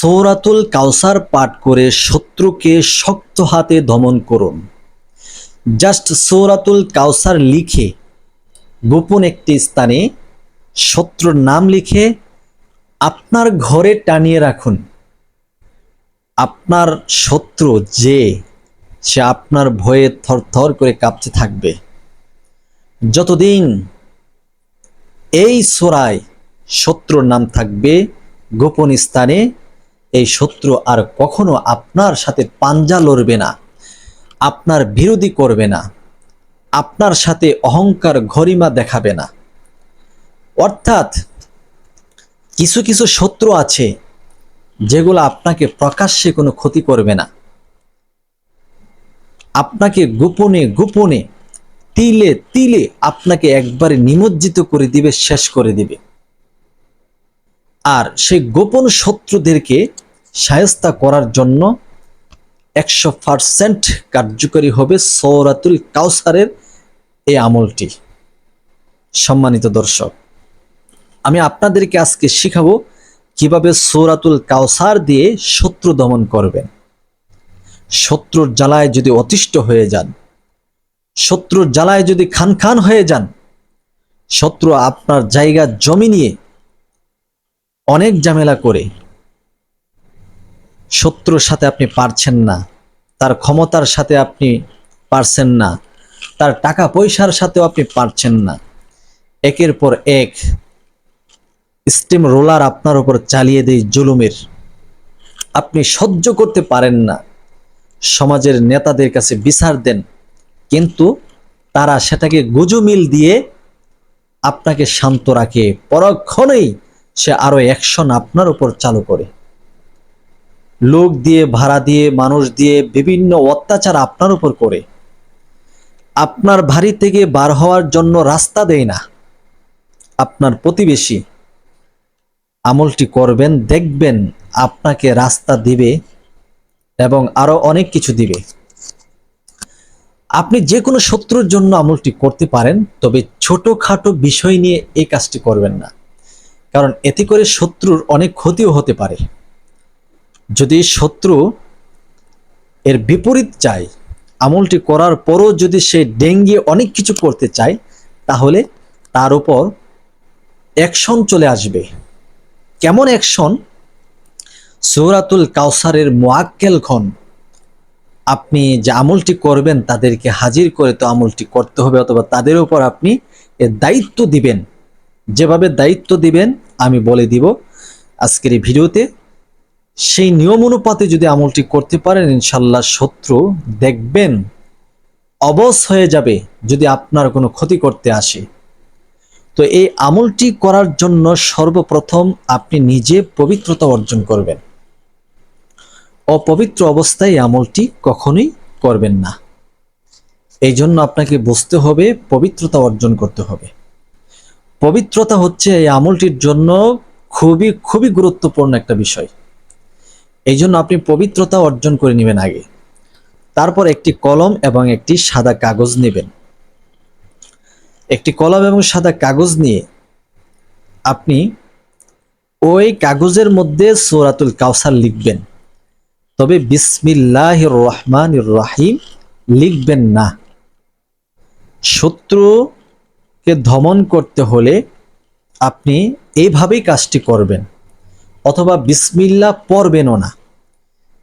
সৌরাতুল কাউসার পাঠ করে শত্রুকে শক্ত হাতে দমন করুন। জাস্ট সৌরাতুল কাউসার লিখে, গোপন একটি স্থানে শত্রুর নাম লিখে আপনার ঘরে টানিয়ে রাখুন। আপনার শত্রু যে, সে আপনার ভয়ে থরথর করে কাঁপতে থাকবে। যতদিন এই সোরায় শত্রুর নাম থাকবে, গোপন স্থানে এই শত্রু আর কখনো আপনার সাথে পাঞ্জা লড়বে না, আপনার বিরোধী করবে না, আপনার সাথে অহংকার ঘরিমা দেখাবে না। অর্থাৎ কিছু কিছু শত্রু আছে যেগুলো আপনাকে প্রকাশ্যে কোনো ক্ষতি করবে না। আপনাকে গোপনে গোপনে, তিলে তিলে আপনাকে একবারে নিমজ্জিত করে দিবে, শেষ করে দিবে। আর সেই গোপন শত্রুদেরকে সায়স্তা করার জন্য একশো পারসেন্ট কার্যকরী হবে সৌরাতুল কাউসারের এই আমলটি। সম্মানিত দর্শক, আমি আপনাদেরকে আজকে শিখাবো কীভাবে সৌরাতুল কাউসার দিয়ে শত্রু দমন করবেন। শত্রুর জ্বালায় যদি অতিষ্ঠ হয়ে যান, শত্রুর জ্বালায় যদি খান খান হয়ে যান, শত্রু আপনার জায়গা জমি নিয়ে অনেক ঝামেলা করে শত্রুর সাথে আপনি পারছেন না, তার ক্ষমতার সাথে আপনি পারছেন না, তার টাকা পয়সার সাথেও আপনি পারছেন না। একের পর এক স্টিম রোলার আপনার উপর চালিয়ে দেয় জুলুমের। আপনি সহ্য করতে পারেন না। সমাজের নেতাদের কাছে বিচার দেন, কিন্তু তারা সেটাকে গুজুমিল দিয়ে আপনাকে শান্ত রাখে। পরক্ষণেই সে আরও অ্যাকশন আপনার উপর চালু করে। লোক দিয়ে, ভাড়া দিয়ে, মানুষ দিয়ে বিভিন্ন অত্যাচার আপনার উপর করে। আপনার বাড়ি থেকে বার হওয়ার জন্য রাস্তা দেয় না। আপনার প্রতিবেশী আমলটি করবেন, দেখবেন আপনাকে রাস্তা দিবে এবং আরও অনেক কিছু দিবে। আপনি যে কোনো শত্রুর জন্য আমলটি করতে পারেন, তবে ছোটখাটো বিষয় নিয়ে এই কাজটি করবেন না। কারণ এতে করে শত্রুর অনেক ক্ষতিও হতে পারে। যদি শত্রু এর বিপরীত চায়, আমলটি করার পরও যদি সে ডেঙ্গিয়ে অনেক কিছু করতে চায়, তাহলে তার উপর অ্যাকশন চলে আসবে। কেমন অ্যাকশন? সৌরাতুল কাউসারের মোয়াক্কেল খন। আপনি যে আমলটি করবেন, তাদেরকে হাজির করে তো আমলটি করতে হবে, অথবা তাদের উপর আপনি এর দায়িত্ব দিবেন। যেভাবে দায়িত্ব দিবেন, আমি বলে দিব আজকের এই ভিডিওতে। সেই নিয়ম অনুপাতে যদি আমলটি করতে পারেন, ইনশাল্লাহ শত্রু দেখবেন অবস হয়ে যাবে যদি আপনার কোনো ক্ষতি করতে আসে। তো এই আমলটি করার জন্য সর্বপ্রথম আপনি নিজে পবিত্রতা অর্জন করবেন। অপবিত্র অবস্থায় আমলটি কখনোই করবেন না। এই জন্য আপনাকে বুঝতে হবে, পবিত্রতা অর্জন করতে হবে। পবিত্রতা হচ্ছে এই আমলটির জন্য খুবই খুবই গুরুত্বপূর্ণ একটা বিষয়। এই জন্য আপনি পবিত্রতা অর্জন করে নেবেন আগে। তারপর একটি কলম এবং একটি সাদা কাগজ নেবেন। একটি কলম এবং সাদা কাগজ নিয়ে আপনি ওই কাগজের মধ্যে সৌরাতুল কাউসার লিখবেন। তবে বিসমিল্লাহ রহমান রাহিম লিখবেন না। শত্রুকে ধমন করতে হলে আপনি এইভাবেই কাজটি করবেন। অথবা বিসমিল্লা পড়বেনও না।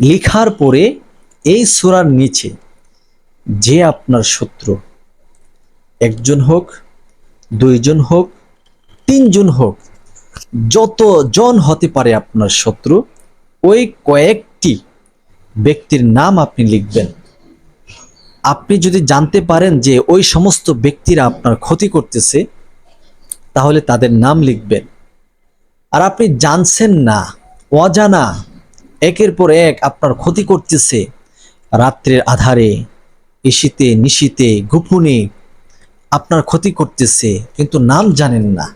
লিখার পরে এই সুরার নিচে যে আপনার শত্রু, একজন হোক, দুইজন হোক, তিনজন হোক যত জন হতে পারে আপনার শত্রু, ওই কয়েকটি ব্যক্তির নাম আপনি লিখবেন। আপনি যদি জানতে পারেন যে ওই সমস্ত ব্যক্তিরা আপনার ক্ষতি করতেছে, তাহলে তাদের নাম লিখবেন। আর আপনি জানছেন না, অজানা একের পর এক আপনার ক্ষতি করতেছে। রাত্রের আধারে ইসিতে নিশিতে, গোপনে আপনার ক্ষতি করতেছে, কিন্তু নাম জানেন না।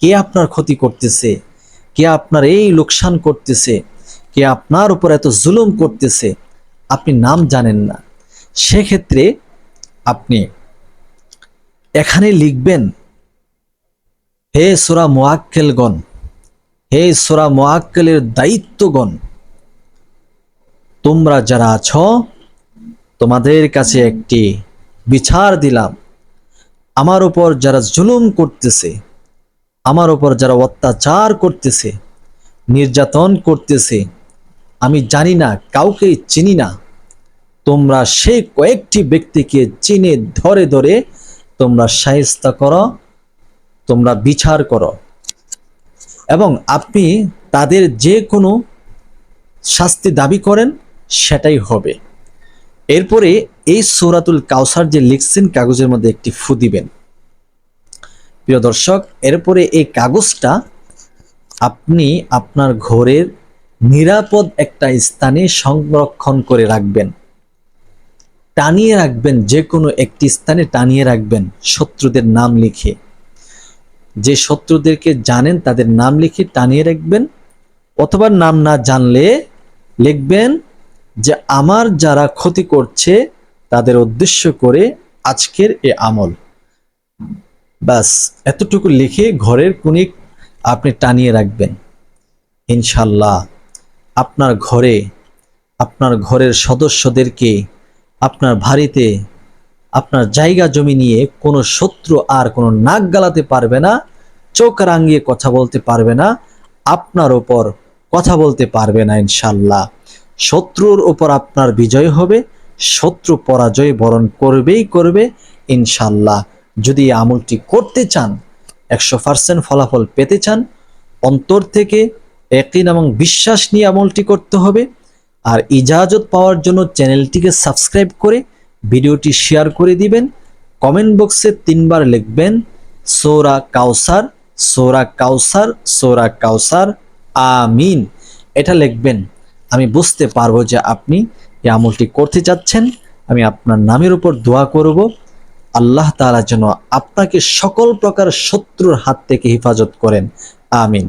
কে আপনার ক্ষতি করতেছে? কে আপনার এই লোকসান করতেছে? কে আপনার উপর এত জুলুম করতেছে? আপনি নাম জানেন না। সেক্ষেত্রে আপনি এখানে লিখবেন, হে সোরা মোয়াক্কেলগণ হে সোরা মোয়াক্কেলের দায়িত্বগণ তোমরা যারা আছো, তোমাদের কাছে একটি বিচার দিলাম। আমার উপর যারা জুলুম করতেছে, আমার উপর যারা অত্যাচার করতেছে, নির্যাতন করতেছে, আমি জানি না, কাউকে চিনি না। তোমরা সেই কয়েকটি ব্যক্তিকে চিনে ধরে ধরে তোমরা সাহিস্তা করো, তোমরা বিচার করো। এবং আপনি তাদের যে কোনো শাস্তি দাবি করেন সেটাই হবে। এরপরে এই সৌরাতুল কাউসার যে লিখছেন, কাগজের মধ্যে একটি ফু দিবেন। প্রিয় দর্শক, এরপরে এই কাগজটা আপনি আপনার ঘরের নিরাপদ একটা স্থানে সংরক্ষণ করে রাখবেন। টানিয়ে রাখবেন যে কোনো একটি স্থানে টানিয়ে রাখবেন, শত্রুদের নাম লিখে। যে শত্রুদেরকে জানেন, তাদের নাম লিখে টানিয়ে রাখবেন, অথবা নাম না জানলে লিখবেন যে আমার যারা ক্ষতি করছে, তাদের উদ্দেশ্য করে আজকের এ আমল। ব্যাস, এতটুকু লিখে ঘরের কোণে আপনি টানিয়ে রাখবেন। ইনশাল্লাহ আপনার ঘরে, আপনার ঘরের সদস্যদেরকে, আপনার বাড়িতে, আপনার জায়গা জমি নিয়ে কোনো শত্রু আর কোনো নাক গালাতে পারবে না, চোখ রাঙিয়ে কথা বলতে পারবে না, আপনার ওপর কথা বলতে পারবে না ইনশাল্লাহ শত্রুর ওপর আপনার বিজয় হবে, শত্রু পরাজয় বরণ করবেই করবে ইনশাল্লাহ যদি আমলটি করতে চান, একশো পার্সেন্ট ফলাফল পেতে চান, অন্তর থেকে একদিন এবং বিশ্বাস নিয়ে আমলটি করতে হবে। আর ইজাজত পাওয়ার জন্য চ্যানেলটিকে সাবস্ক্রাইব করে ভিডিওটি শেয়ার করে দিবেন। কমেন্ট বক্সে তিনবার লিখবেন, সোরা কাউসার সোরা কাউসার সোরা কাউসার, আমিন। এটা লিখবেন আমি বুঝতে পারব যে আপনি এই আমলটি করতে চাচ্ছেন। আমি আপনার নামের উপর দোয়া করব। আল্লাহ তালা যেন আপনাকে সকল প্রকার শত্রুর হাত থেকে হেফাজত করেন। আমিন।